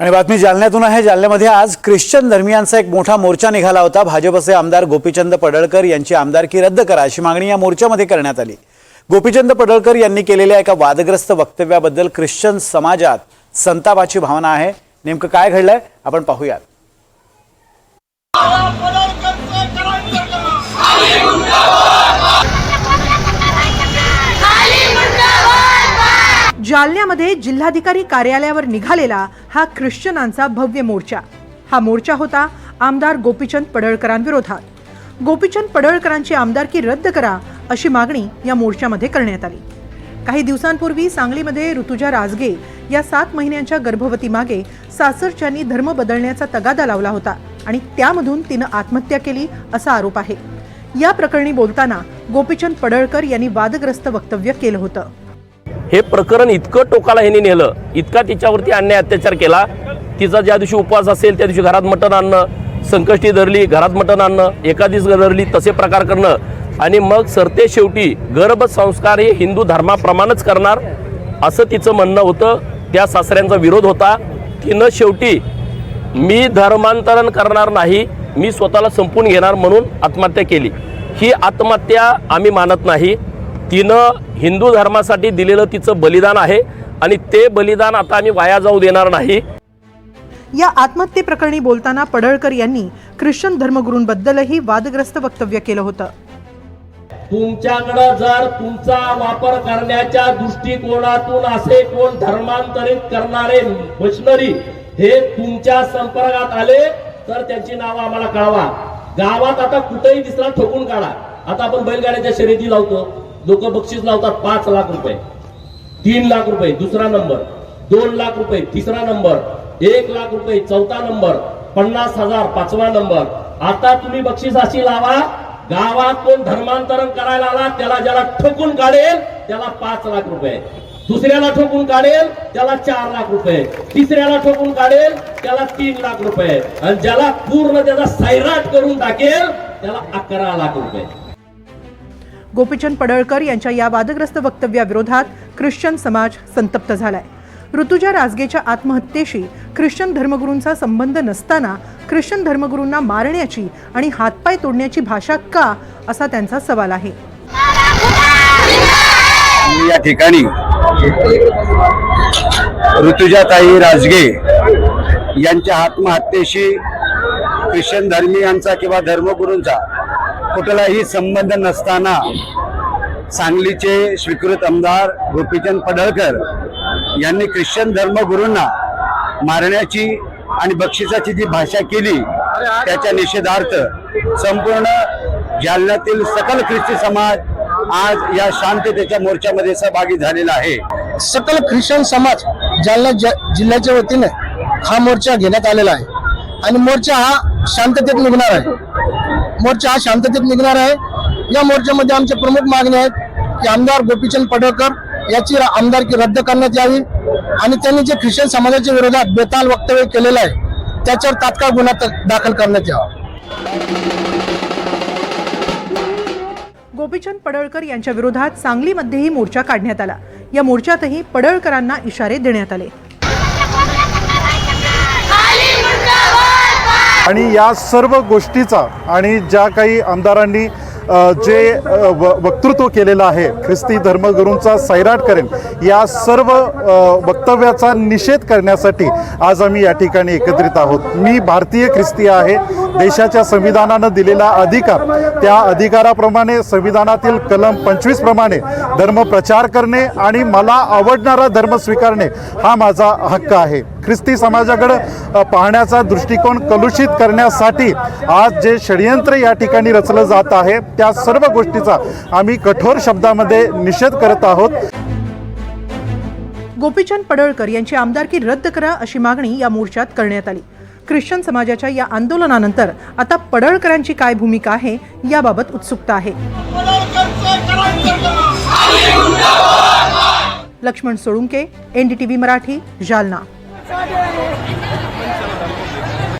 आणि बातमी जालन्यातून आहे. जालन्यामध्ये आज ख्रिश्चन धर्मियांचा एक मोठा मोर्चा निघाला होता. भाजपचे आमदार गोपीचंद पडळकर यांची आमदारकी रद्द करा अशी मागणी या मोर्चामध्ये करण्यात आली. गोपीचंद पडळकर यांनी केलेल्या एका वादग्रस्त वक्तव्याबद्दल ख्रिश्चन समाजात संतापाची भावना आहे. नेमकं काय घडलंय? आपण पाहूयात. जालन्यामध्ये जिल्हाधिकारी कार्यालयावर निघालेला हा ख्रिश्चनांचा भव्य मोर्चा. हा मोर्चा होता आमदार गोपीचंद पडळकरांविरोधात. गोपीचंद पडळकरांची आमदारकी रद्द करा अशी मागणी या मोर्चामध्ये करण्यात आली. काही दिवसांपूर्वी सांगलीमध्ये ऋतुजा राजगे या सात महिन्यांच्या गर्भवती मागे सासरच्यांनी धर्म बदलण्याचा तगादा लावला होता आणि त्यामधून तिनं आत्महत्या केली असा आरोप आहे. या प्रकरणी बोलताना गोपीचंद पडळकर यांनी वादग्रस्त वक्तव्य केलं होतं. हे प्रकरण इतकं टोकाला ह्यांनी नेलं इतका तिच्यावरती अन्याय अत्याचार केला. तिचा ज्या दिवशी उपवास असेल त्या दिवशी घरात मटण आणणं संकष्टी धरली घरात मटण आणणं एकादीस धरली तसे प्रकार करणं. आणि मग सरते शेवटी गर्भसंस्कार हे हिंदू धर्माप्रमाणेच करणार असं तिचं म्हणणं होतं. त्या सासऱ्यांचा विरोध होता. तिनं शेवटी मी धर्मांतरण करणार नाही मी स्वतःला संपून घेणार म्हणून आत्महत्या केली. ही आत्महत्या आम्ही मानत नाही. तिनं हिंदू धर्मासाठी दिलेलं तिचं बलिदान आहे आणि ते बलिदान आता आम्ही वाया जाऊ देणार नाही. या आत्महत्येप्रकरणी बोलताना पडळकर यांनी ख्रिश्चन धर्मगुरूंबद्दलही वादग्रस्त वक्तव्य केलं होतं. तुमच्याकडं जर तुमचा वापर करण्याच्या दृष्टिकोनातून असे कोण धर्मांतरित करणारे मशिनरी हे तुमच्या संपर्कात आले तर त्यांची नावं आम्हाला कळवा. गावात आता कुठेही दिसला ठोकून काढा. आता आपण बैलगाड्याच्या शर्यती लावतो. लोक बक्षीस लावतात पाच लाख रुपये. तीन लाख रुपये दुसरा नंबर. दोन लाख रुपये तिसरा नंबर. एक लाख रुपये चौथा नंबर. पन्नास हजार पाचवा नंबर. आता तुम्ही बक्षीस अशी लावा. गावात कोण धर्मांतरण करायला आला त्याला ज्याला ठोकून काढेल त्याला पाच लाख रुपये. दुसऱ्याला ठोकून काढेल त्याला चार लाख रुपये. तिसऱ्याला ठोकून काढेल त्याला तीन लाख रुपये. आणि ज्याला पूर्ण त्याचा सैराट करून टाकेल त्याला अकरा लाख रुपये. गोपीचंद पडळकर यांच्या या वादग्रस्त वक्तव्याविरोधात ख्रिश्चन समाज संतप्त झालाय. ऋतुजा राजगेच्या आत्महत्येशी ख्रिश्चन धर्मगुरूंचा संबंध नसताना ख्रिश्चन धर्मगुरूंना मारण्याची आणि हातपाय तोडण्याची भाषा का असा त्यांचा सवाल आहे. या ठिकाणी ऋतुजाताई राजगे यांच्या आत्महत्येशी ख्रिश्चन धर्मीयांचा किंवा धर्मगुरूंचा कुठलाही संबंध नसताना सांगलीचे स्वीकृत आमदार गोपीचंद पडळकर यांनी ख्रिश्चन धर्मगुरूंना मारण्याची आणि बक्षिसाची जी भाषा केली त्याच्या निषेधार्थ संपूर्ण जालन्यातील सकल ख्रिस्ती समाज आज या शांततेच्या मोर्चामध्ये सहभागी झालेला आहे. सकल ख्रिश्चन समाज जालना ज- जिल्ह्याच्या वतीने हा मोर्चा घेण्यात आलेला आहे. आणि मोर्चा हा शांततेत निघणार आहे. मोर्चा हा शांततेत निघणार आहे. या मोर्चामध्ये आमच्या प्रमुख मागण्या आहेत की आमदार गोपीचंद पडळकर याची आमदारकी रद्द करण्यात यावी आणि त्यांनी जे ख्रिश्चन समाजाच्या विरोधात बेताल वक्तव्य केलेलं आहे त्याच्यावर तात्काळ गुन्हा दाखल करण्यात यावा. गोपीचंद पडळकर यांच्या विरोधात सांगलीमध्येही मोर्चा काढण्यात आला. या मोर्चातही पडळकरांना इशारे देण्यात आले. आणि या सर्व गोष्टीचा आणि ज्या काही आमदारांनी जे व- वक्तृत्व केलेलं आहे ख्रिस्ती धर्मगुरूंचा सैराट करेन या सर्व वक्तव्याचा निषेध करण्यासाठी आज आम्ही या ठिकाणी एकत्रित आहोत. मी भारतीय ख्रिस्ती आहे देशाच्या संविधानानं दिलेला अधिकार त्या अधिकाराप्रमाणे संविधानातील कलम पंचवीसप्रमाणे धर्म प्रचार करणे आणि मला आवडणारा धर्म स्वीकारणे हा माझा हक्क आहे. ख्रिस्ती समाजाकडं पाहण्याचा दृष्टिकोन कलुषित करण्यासाठी आज जे षडयंत्र या ठिकाणी रचलं जात आहे त्या सर्व गोष्टीचा आम्ही कठोर शब्दामध्ये निषेध करत आहोत. गोपीचंद पडळकर यांची आमदारकी रद्द करा अशी मागणी या मोर्चात करण्यात आली. ख्रिश्चन समाजाच्या या आंदोलनानंतर आता पडळकरांची काय भूमिका आहे याबाबत उत्सुकता आहे. Laxman Solunke NDTV Marathi Jalna. Cadê ele?